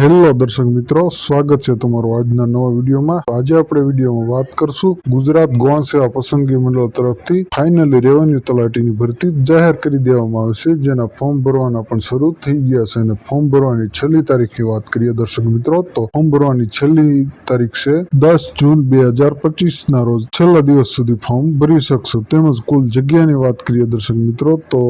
Hello દર્શક મિત્રો, સ્વાગત છે તમારું આજના નવા વિડીયોમાં. આજે આપણે વિડીયોમાં વાત કરશું ગુજરાત ગૌણ સેવા પસંદગી મંડળ તરફથી ફાઇનલી રેવન્યુ તલાટીની ભરતી જાહેર કરી દેવામાં આવશે જેના ફોર્મ ભરવાના પણ શરૂ થઈ ગયા છે. અને ફોર્મ ભરવાની છેલ્લી તારીખની વાત કરીએ દર્શક મિત્રો, તો ફોર્મ ભરવાની છેલ્લી તારીખ છે દસ જૂન બે હજાર પચીસ ના રોજ. છેલ્લા દિવસ સુધી ફોર્મ ભરી શકશો. તેમજ કુલ જગ્યાની વાત કરીએ દર્શક મિત્રો, તો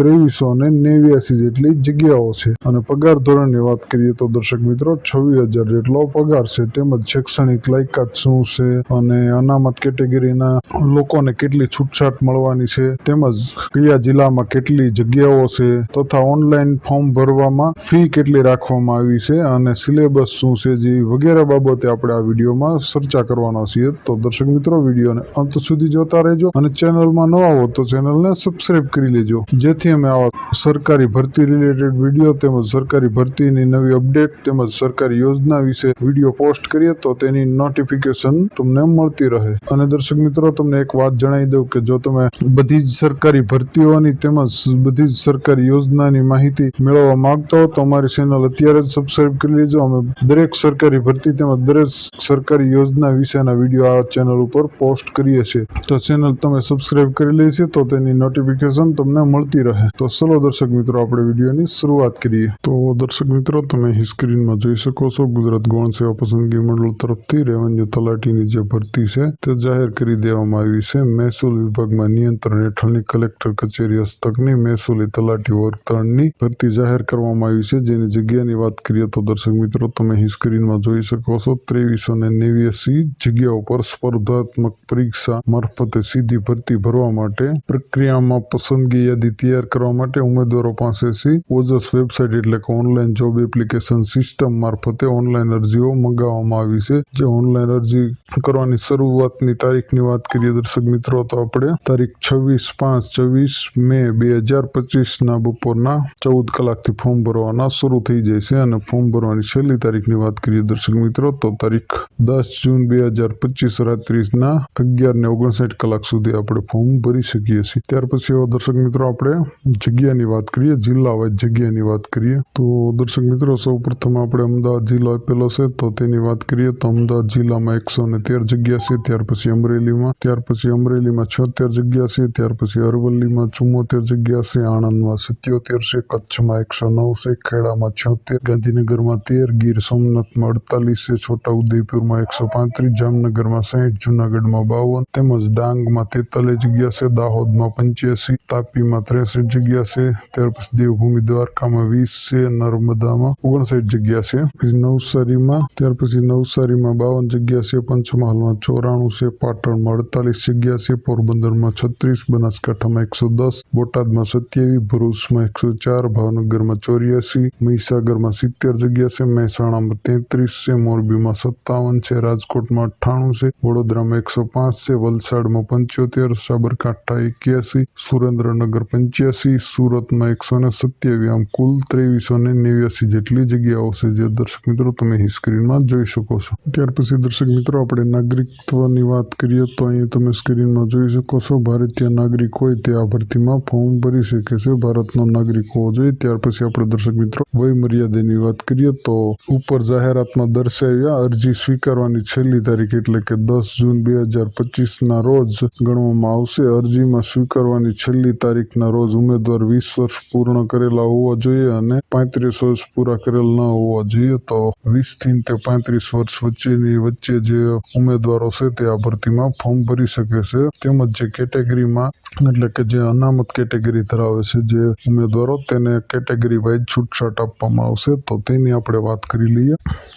ત્રેવીસો ને નેવ્યાસી જેટલી જગ્યાઓ છે. અને પગાર ધોરણની વાત કરીએ તો દર્શક મિત્રો, છવ્વીસ હજાર જેટલો પગાર છે. તેમજ શૈક્ષણિક લાયકાત શું છે? અને અનામત કેટેગરીના લોકોને કેટલી છૂટછાટ મળવાની છે? તેમજ કયા જિલ્લામાં કેટલી જગ્યાઓ છે? તથા ઓનલાઈન ફોર્મ ભરવામાં ફી કેટલી રાખવામાં આવી છે? અને સિલેબસ શું છે જે વગેરે બાબતે આપણે આ વિડીયોમાં ચર્ચા કરવાના છીએ. તો દર્શક મિત્રો, વિડીયોને અંત સુધી જોતા રહેજો અને ચેનલમાં નવા હો તો ચેનલને સબસ્ક્રાઈબ કરી લેજો. જેથી અમે આવા સરકારી ભરતી રિલેટેડ વીડિયો તેમજ સરકારી ભરતીની નવી અપડેટ તેમજ સરકારી યોજના વિશે વીડિયો પોસ્ટ કરીએ તો તેની નોટિફિકેશન તમને મળતી રહે. અને દર્શક મિત્રો, તમને એક વાત જણાવી દઉં કે જો તમે બધી જ સરકારી ભરતીઓની તેમજ બધી જ સરકારી યોજનાની માહિતી મેળવવા માંગતા હો, તો અમારી ચેનલ અત્યારે જ સબસ્ક્રાઇબ કરી લેજો. અમે દરેક સરકારી ભરતી તેમજ દરેક સરકારી યોજના વિશેના વીડિયો આ ચેનલ ઉપર પોસ્ટ કરીએ છીએ. તો ચેનલ તમે સબસ્ક્રાઈબ કરી લેશે તો તેની નોટિફિકેશન તમને મળતી રહે. તો ચલો દર્શક મિત્રો, આપણે વિડીયોની શરૂઆત કરીએ. તો દર્શક મિત્રો, તમે સ્ક્રીનમાં જોઈ શકો છો, ગુજરાત ગૌણ સેવા પસંદગી મંડળ તરફથી રેવન્યુ તલાટીની જે ભરતી છે, તે જાહેર કરી દેવામાં આવી છે. મહેસૂલ વિભાગમાં નિયંત્રણ હેઠળની કલેક્ટર કચેરી હસ્તકની મહેસૂલી તલાટી વર્ગ ત્રણની ભરતી જાહેર કરવામાં આવી છે. જેની જગ્યાની વાત કરીએ તો દર્શક મિત્રો, તમે સ્ક્રીનમાં જોઈ શકો છો, ત્રેવીસો ને નેવ્યાસી જગ્યાઓ પર સ્પર્ધાત્મક પરીક્ષા મારફતે સીધી ભરતી ભરવા માટે પ્રક્રિયામાં પસંદગી યાદી તૈયાર કરવા માટે ઉમેદવારો પાસેથી ઓજસ વેબસાઇટ એટલે કે ઓનલાઈન જોબ એપ્લિકેશન સિસ્ટમ મારફતે ઓનલાઈન અરજીઓ મંગાવવામાં આવી છે. જે ઓનલાઈન અરજી કરવાની શરૂઆતની તારીખની વાત કરીએ, દર્શક મિત્રો, તો આપણે તારીખ છવ્વીસ પાંચ ચોવીસ મે બે હજાર પચીસના બપોરના ચૌદ કલાકથી ફોર્મ ભરવાના શરૂ થઈ જાય છે અને ફોર્મ ભરવાની છેલ્લી તારીખની વાત કરીએ, દર્શક મિત્રો, તો તારીખ દસ જૂન બે હજાર પચીસ રાત્રિના અગિયાર ને ઓગણસાઠ કલાક સુધી આપણે ફોર્મ ભરી શકીએ છીએ. ત્યાર પછી એવા દર્શક મિત્રો, આપણે જગ્યાની વાત કરીએ, જિલ્લા વાઇઝ જગ્યાની વાત કરીએ, તો દર્શક મિત્રો, સૌ પ્રથમ આપણે અમદાવાદ જિલ્લો આપેલો છે, તો તેની વાત કરીએ તો અમદાવાદ જિલ્લામાં એકસો ને તેર જગ્યા છે, ત્યાર પછી અમરેલીમાં, ત્યાર પછી અમરેલીમાં છોતેર જગ્યા છે, ત્યાર પછી અરવલ્લીમાં ચુમ્મોતેર જગ્યા છે, આણંદમાં સત્યોતેર છે, કચ્છમાં એકસો નવ છે, ખેડામાં છોતેર, ગાંધીનગરમાં તેર, ગીર સોમનાથમાં અડતાલીસ છે છોટા ઉદયપુરમાં એકસો પાંત્રીસ, જામનગરમાં સાહીઠ, જુનાગઢમાં બાવન, તેમજ ડાંગમાં તેતાલીસ જગ્યા છે, દાહોદમાં પંચ્યાસી, તાપીમાં ત્રેસઠ જગ્યા છે ત્યાર પછી દેવભૂમિ દ્વારકામાં વીસ છે, નર્મદામાં ઓગણસાઠ જગ્યા છે પછી નવસારીમાં, ત્યાર પછી નવસારીમાં બાવન જગ્યા છે પંચમહાલમાં ચોરાણું છે, પાટણમાં અડતાલીસ જગ્યા છે પોરબંદરમાં છત્રીસ, બનાસકાંઠામાં એકસો દસ, બોટાદમાં સત્યાવીસ, ભરૂચમાં એકસો ચાર, ભાવનગરમાં ચોર્યાસી, મહીસાગરમાં સિત્તેર જગ્યા છે મહેસાણામાં તેત્રીસ છે, મોરબીમાં સત્તાવન છે, રાજકોટમાં અઠ્ઠાણું છે, વડોદરામાં એકસો પાંચ છે, વલસાડમાં પંચોતેર, સાબરકાંઠા એક્યાસી, સુરેન્દ્રનગર પંચ્યાસી સુરતમાં એકસો ને સત્યાવી આમ કુલ ત્રેવીસો ને નેવ્યાસી જેટલી જગ્યાઓ છે જે દર્શક મિત્રો તમે સ્ક્રીનમાં જોઈ શકો છો. ત્યાર પછી દર્શક મિત્રો, આપણે નાગરિકત્વની વાત કરીએ તો અહીં તમે સ્ક્રીનમાં જોઈ શકો છો, ભારતીય નાગરિક હોય તે આ ભરતીમાં ફોર્મ ભરી શકે છે, ભારતનો નાગરિક હોવો જોઈએ. ત્યાર પછી આપણે દર્શક મિત્રો વય મર્યાદાની વાત કરીએ તો ઉપર જાહેરાતમાં દર્શાવ્યા અરજી સ્વીકારવાની છેલ્લી તારીખ એટલે કે દસ જૂન બે હજાર પચીસના રોજ ગણવામાં આવશે. અરજીમાં સ્વીકારવાની છેલ્લી તારીખના રોજ ઉમેદવાર વીસ વર્ષ પૂર્ણ કરેલા હોવા જોઈએ અને પાંત્રીસ વર્ષ પૂરા કરેલ ન હોવા જોઈએ, તો વીસથી તે પાંત્રીસ વર્ષ વચ્ચેની વચ્ચે જે ઉમેદવારો છે તે આ ભરતીમાં ફોર્મ ભરી શકે છે. તેમજ જે કેટેગરીમાં, એટલે કે જે અનામત કેટેગરી ધરાવે છે જે ઉમેદવારો, તેને કેટેગરી વાઇઝ છૂટછાટ આપવામાં આવશે. તો તેની આપણે વાત કરી લઈએ.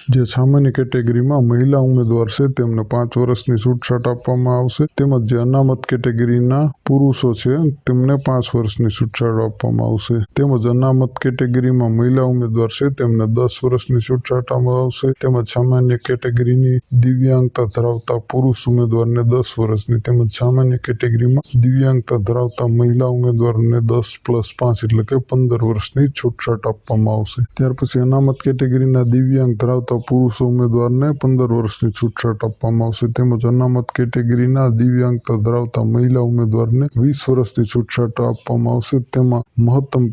જે સામાન્ય કેટેગરીમાં મહિલા ઉમેદવાર છે, તેમને પાંચ વર્ષની છૂટછાટ આપવામાં આવશે. તેમજ જે અનામત કેટેગરીના પુરુષો છે, તેમને પાંચ વર્ષની છૂટછાટ આપવામાં આવશે. તેમજ અનામત કેટેગરીમાં મહિલા ઉમેદવાર છે, તેમને દસ વર્ષની છૂટછાટ આવશે. તેમજ સામાન્ય કેટેગરીની દિવ્યાંગતા ધરાવતા પુરુષ ઉમેદવારને દસ વર્ષની તેમજ સામાન્ય કેટેગરીમાં દિવ્યાંગતા ધરાવતા મહિલા ઉમેદવારને દસ પ્લસ પાંચ એટલે કે પંદર વર્ષની છૂટછાટ આપવામાં આવશે. ત્યાર પછી અનામત કેટેગરીના દિવ્યાંગ ધરાવતા પુરુષ ઉમેદવારને પંદર વર્ષની છૂટછાટ આપવામાં આવશે. તેમજ અનામત કેટેગરીના દિવ્યાંગતા ધરાવતા મહિલા ઉમેદવારને વીસ વર્ષની છૂટછાટ આપવામાં આવશે. તેમાં મહત્તમ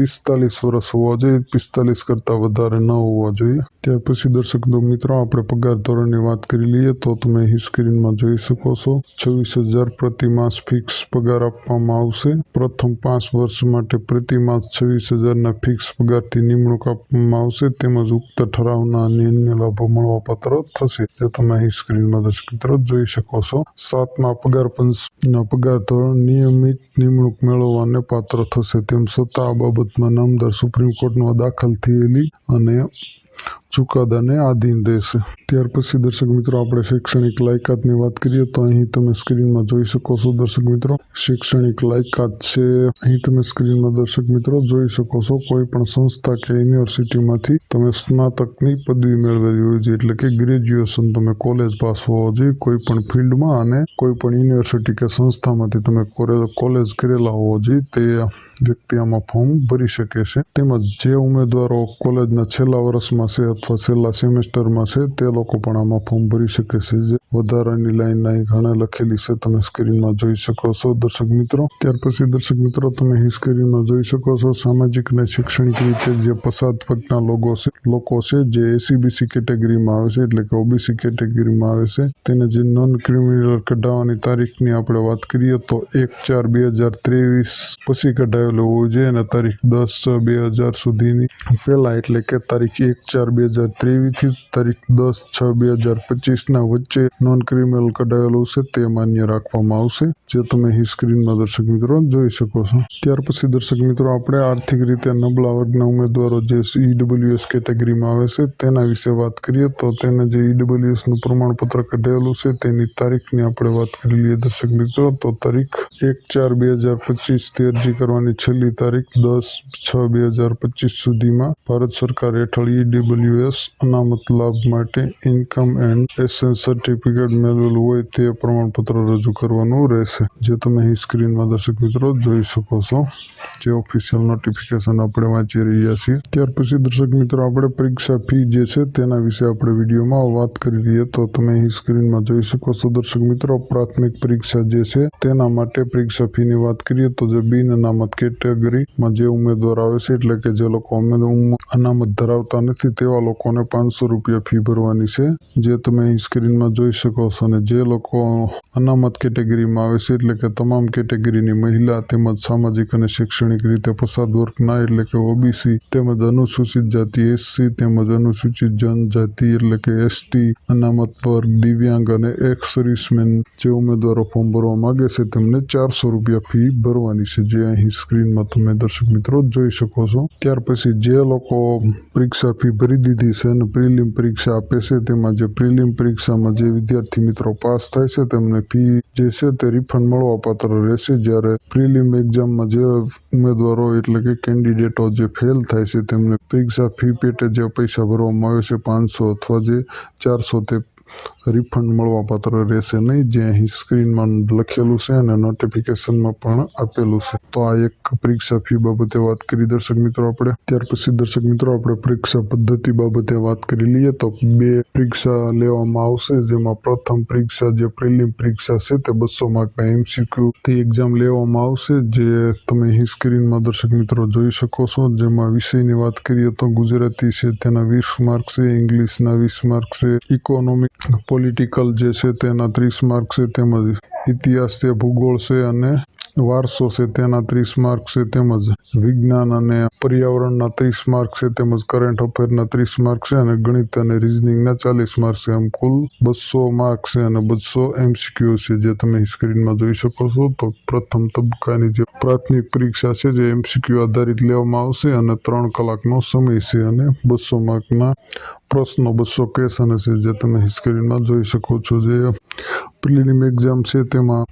પિસ્તાલીસ વર્ષ હોવા જોઈએ, પિસ્તાલીસ કરતાં વધારે ન હોવા જોઈએ. ત્યાર પછી દર્શક મિત્રો, આપણે પગાર ધોરણની વાત કરી લઈએ, તો તમે અહીં સ્ક્રીનમાં જોઈ શકો છો, છવ્વીસ હજાર પ્રતિ માસ ફિક્સ પગાર આપવામાં આવશે. પ્રથમ પાંચ વર્ષ માટે પ્રતિ માસ છવ્વીસ હજારના ફિક્સ પગારથી નિમણૂક આપવામાં આવશે, તેમજ ઉક્ત ઠરાવના અન્ય અન્ય લાભો મળવાપાત્ર થશે. જે તમે અહીં સ્ક્રીનમાં દર્શક મિત્રો જોઈ શકો છો, સાતમા પગાર પંચના પગાર ધોરણ નિયમિત નિમણૂક મેળવવાને પાત્ર થશે. તેમ છતાં આ બાબતમાં નામદાર સુપ્રીમ કોર્ટમાં દાખલ થયેલી અને ચુકાદાને આધીન રહેશે. ત્યાર પછી દર્શક મિત્રો, આપણે શૈક્ષણિક લાયકાતની વાત કરીએ તો અહીં તમે સ્ક્રીનમાં જોઈ શકો છો દર્શક મિત્રો, શૈક્ષણિક લાયકાત છે. અહીં તમે સ્ક્રીનમાં દર્શક મિત્રો જોઈ શકો છો, કોઈ પણ સંસ્થા કે યુનિવર્સિટીમાંથી તમે સ્નાતકની પદવી મેળવેલી હોય છે. એટલે કે ગ્રેજ્યુએશન તમે કોલેજ પાસ હોવો જોઈએ, કોઈ પણ ફિલ્ડમાં અને કોઈ પણ યુનિવર્સિટી કે સંસ્થામાંથી તમે કોલેજ કરેલા હોવો જોઈએ, તે વ્યક્તિ આમાં ફોર્મ ભરી શકે છે. તેમજ જે ઉમેદવારો કોલેજના છેલ્લા વર્ષમાં છે અથવા છેલ્લા સેમેસ્ટરમાં છે તે લોકો પણ આમાં ફોર્મ ભરી શકે છે. જે વધારાની લાઈન અહીં ઘણા લખેલી છે. તમે સ્ક્રીનમાં જોઈ શકો છો, દર્શક મિત્રો. ત્યાર પછી દર્શક મિત્રો, તમે અહીં સ્ક્રીનમાં જોઈ શકો છો સામાજિક અને શૈક્ષણિક રીતે જે પસાદ વર્ગના લોકો છે લોકો છે જે એસીબીસી કેટેગરીમાં આવે છે, એટલે કે ઓબીસી કેટેગરીમાં આવે છે. તેને જે નોન ક્રિમિનલ કઢાવવાની તારીખની આપણે વાત કરીએ, તો એક ચાર બે હજાર ત્રેવીસ પછી કઢાવેલો હોવું જોઈએ. અને તારીખ દસ બે હજાર સુધીની પહેલા એટલે કે તારીખ એક ચાર બે હજાર ત્રેવીસથી તારીખ દસ છ બે હજાર પચીસના વચ્ચે નોન ક્રિમિનલ કઢાયેલું છે તે માન્ય રાખવામાં આવશે, જે તમે અહીં સ્ક્રીનમાં દર્શક મિત્રો જોઈ શકો છો. ત્યાર પછી દર્શક મિત્રો, આપણે આર્થિક રીતે નબળા વર્ગના ઉમેદવારો જે ઈડબ્લ્યુએસ કેટેગરીમાં આવે છે તેના વિશે વાત કરીએ તો તેને જે ઈડબ્લ્યુએસનું પ્રમાણપત્ર કઢાયેલું છે તેની તારીખની આપણે વાત કરી લઈએ દર્શક મિત્રો, તો તારીખ એક ચાર બે હજાર પચીસથી અરજી કરવાની છેલ્લી તારીખ દસ છ બે હજાર પચીસ સુધીમાં ભારત સરકાર હેઠળ ઈડબ્લ્યુએસ અનામત લાભ માટે ઇન્કમ એન્ડ એસેન્સ સર્ટિફિકેટ મેળવેલું હોય તે પ્રમાણપત્ર રજૂ કરવાનું રહેશે. જે તમે અહીં સ્ક્રીનમાં દર્શક મિત્રો જોઈ શકો છો. જે ઓફિશિયલ નોટિફિકેશન આપણે વાંચી રહ્યા છીએ. ત્યાર પછી દર્શક મિત્રો, આપણે પરીક્ષા ફી જે છે તેના વિશે આપણે વિડીયોમાં વાત કરી લઈએ તો તમે અહીં સ્ક્રીનમાં જોઈ શકો છો. દર્શક મિત્રો, પ્રાથમિક પરીક્ષા જે છે તેના માટે પરીક્ષા ફીની વાત કરીએ તો જે બિન અનામત કેટેગરીમાં જે ઉમેદવાર આવે છે, એટલે કે જે લોકો અનામત ધરાવતા નથી, તેવા લોકોને પાંચસો રૂપિયા ફી ભરવાની છે. જે તમે અહીં સ્ક્રીનમાં જોઈ શકો છો અને જે લોકો અનામત કેટેગરીમાં આવે છે, એટલે કે તમામ કેટેગરીની મહિલા તેમજ સામાજિક અને શૈક્ષણિક રીતે પસાદ વર્ગના, એટલે કે ઓબીસી તેમજ અનુસૂચિત જાતિ, એસસી તેમજ અનુસૂચિત જનજાતિ, એટલે કે એસટી, અનામત વર્ગ, દિવ્યાંગ અને એક્સ સર્વિસમેન જે ઉમેદવારો ફોર્મ ભરવા માગે છે, તેમને ચારસો રૂપિયા ફી ભરવાની છે. જે અહીં સ્ક્રીનમાં તમે દર્શક મિત્રો જોઈ શકો છો. ત્યાર પછી જે લોકો પરીક્ષા ફી ભરી દીધી છે અને પ્રિલિમ પરીક્ષા આપે છે, તેમાં જે પ્રિલિમ પરીક્ષામાં જે વિદ્યાર્થી મિત્રો, પાસ થાય છે તેમને ફી જે છે તે રિફંડ મળવાપાત્ર રહેશે જ્યારે પ્રિલિમ એક્ઝામમાં જે ઉમેદવારો એટલે કે કેન્ડિડેટો જે ફેલ થાય છે તેમને પરીક્ષા ફી પેટે જે પૈસા ભરવામાં આવે છે, પાંચસો અથવા જે ચારસો તે રિફંડ મળવા પાત્ર રહેશે નહીં. જે અહીં સ્ક્રીનમાં લખેલું છે અને નોટિફિકેશનમાં પણ આપેલું છે. તો આ એક પરીક્ષા ફી બાબતે વાત કરી. દર્શક મિત્રો, આપણે ત્યાર પછી દર્શક મિત્રો, આપણે પરીક્ષા પદ્ધતિ બાબતે વાત કરી લઈએ. તો બે પરીક્ષા લેવામાં આવશે. જેમાં પ્રથમ પરીક્ષા જે પ્રિલિમ પરીક્ષા છે તે બસો માર્કના એમસીક્યુ થી એક્ઝામ લેવામાં આવશે. જે તમે અહીં સ્ક્રીનમાં દર્શક મિત્રો જોઈ શકો છો. જેમાં વિષયની વાત કરીએ તો ગુજરાતી છે, તેના વીસ માર્ક છે, ઇંગ્લિશના વીસ માર્ક છે ઇકોનોમિક પોલિટિકલ જે છે તેના ત્રીસ માર્ક છે તેમજ ઇતિહાસ છે ભૂગોળ છે અને વારસો છે તેના ત્રીસ માર્ક છે તેમજ વિજ્ઞાન અને પર્યાવરણના ત્રીસ માર્ક છે તેમજ કરંટ અફેરના ત્રીસ માર્ક છે અને ગણિત અને રિઝનિંગના ચાલીસ માર્ક છે. એમ કુલ બસો માર્ક છે અને બસો એમસીક્યુ છે જે તમે સ્ક્રીનમાં જોઈ શકો છો. તો પ્રથમ તબક્કાની જે પ્રાથમિક પરીક્ષા છે જે એમસીક્યુ આધારિત લેવામાં આવશે અને ત્રણ કલાકનો સમય છે અને બસો માર્કના પ્રશ્નો બસો કેસ અને છે જે તમે સ્ક્રીનમાં જોઈ શકો છો જે પ્રિલિમ એક્ઝામ છે, તેમાં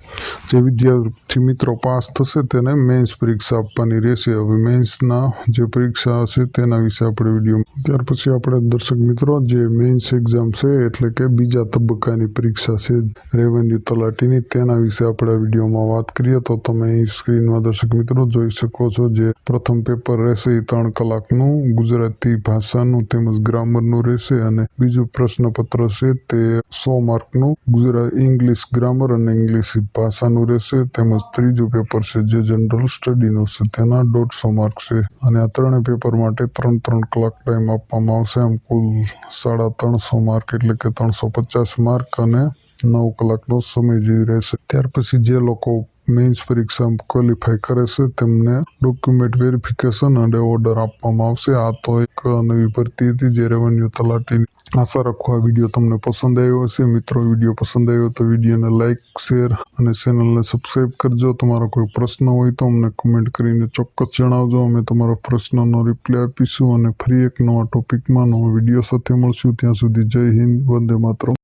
જે વિદ્યાર્થી મિત્રો પાસ થશે તેને મેન્સ પરીક્ષા આપવાની રહેશે. હવે મેન્સના જે પરીક્ષા હશે તેના વિશે આપણે વીડિયો ત્યાર પછી આપણે દર્શક મિત્રો, જે મેન્સ એક્ઝામ છે, એટલે કે બીજા તબક્કાની પરીક્ષા છે રેવન્યુ તલાટીની, તેના વિશે આપણે વિડીયોમાં વાત કરીએ. તો તમે સ્ક્રીનમાં દર્શક મિત્રો જોઈ શકો છો જે પ્રથમ પેપર રહેશે એ ત્રણ કલાકનું, ગુજરાતી ભાષાનું તેમજ ગ્રામરનું રહેશે અને બીજું પ્રશ્નપત્ર છે તે સો માર્કનું ગુજરાત ઇંગ્લિશ ગ્રામર અને ઇંગ્લિશ ભાષાનું રહેશે. તેમજ ત્રીજું પેપર છે જે જનરલ સ્ટડીનું છે. તેના દોઢસો માર્ક છે. અને આ ત્રણેય પેપર માટે ત્રણ ત્રણ કલાક ટાઈમ આપવામાં આવશે. આમ કુલ સાડા ત્રણસો માર્ક એટલે કે ત્રણસો પચાસ માર્ક અને નવ કલાકનો સમય જેવી રહેશે. ત્યાર પછી જે લોકો મેઇન્સ પરીક્ષા ક્વોલિફાય કરે છે, તેમને ડોક્યુમેન્ટ વેરિફિકેશન અને ઓર્ડર આપવામાં આવશે. આ તો એક નવી ભરતી હતી જે રેવન્યુ તલાટીની. આશા રાખો આ વીડિયો તમને પસંદ આવ્યો હશે. મિત્રો વીડિયો પસંદ આવ્યો તો વિડીયોને લાઇક શેર અને ચેનલને સબસ્ક્રાઈબ કરજો. તમારો કોઈ પ્રશ્ન હોય તો અમને કમેન્ટ કરીને ચોક્કસ જણાવજો. અમે તમારા પ્રશ્નનો રિપ્લાય આપીશું અને ફરી એક નવા ટોપિકમાં નવો વીડિયો સાથે મળશું. ત્યાં સુધી જય હિન્દ, વંદે માતરમ.